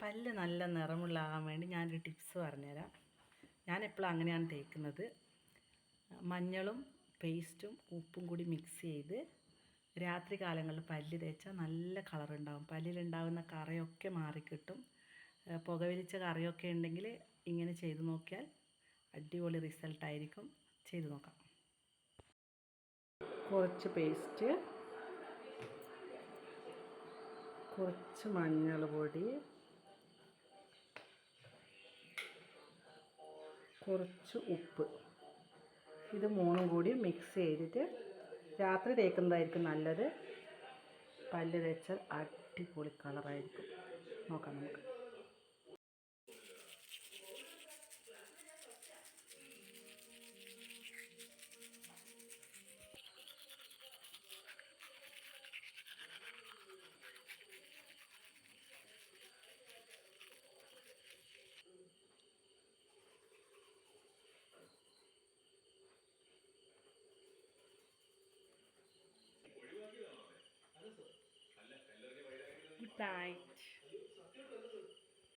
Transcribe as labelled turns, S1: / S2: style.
S1: പല്ല് നല്ല നിറമുള്ളാകാൻ വേണ്ടി ഞാനൊരു ടിപ്സ് പറഞ്ഞുതരാം. ഞാൻ എപ്പോഴും അങ്ങനെയാണ് തേക്കുന്നത്. മഞ്ഞളും പേസ്റ്റും ഉപ്പും കൂടി മിക്സ് ചെയ്ത് രാത്രി കാലങ്ങളിൽ പല്ല് തേച്ചാൽ നല്ല കളർ ഉണ്ടാവും. പല്ലിലുണ്ടാകുന്ന കറയൊക്കെ മാറിക്കിട്ടും. പുകവലിച്ച കറയൊക്കെ ഉണ്ടെങ്കിൽ ഇങ്ങനെ ചെയ്തു നോക്കിയാൽ അടിപൊളി റിസൾട്ടായിരിക്കും ചെയ്തു നോക്കാം. കുറച്ച് പേസ്റ്റ് കുറച്ച് മഞ്ഞൾ പൊടി കുറച്ച് ഉപ്പ്. ഇത് മൂന്നും കൂടി മിക്സ് ചെയ്തിട്ട് രാത്രി തേക്കുന്നതായിരിക്കും നല്ലത്. പല്ല് തേച്ചാൽ അടിപൊളി കളറായിരിക്കും നോക്കാം നമുക്ക്. night.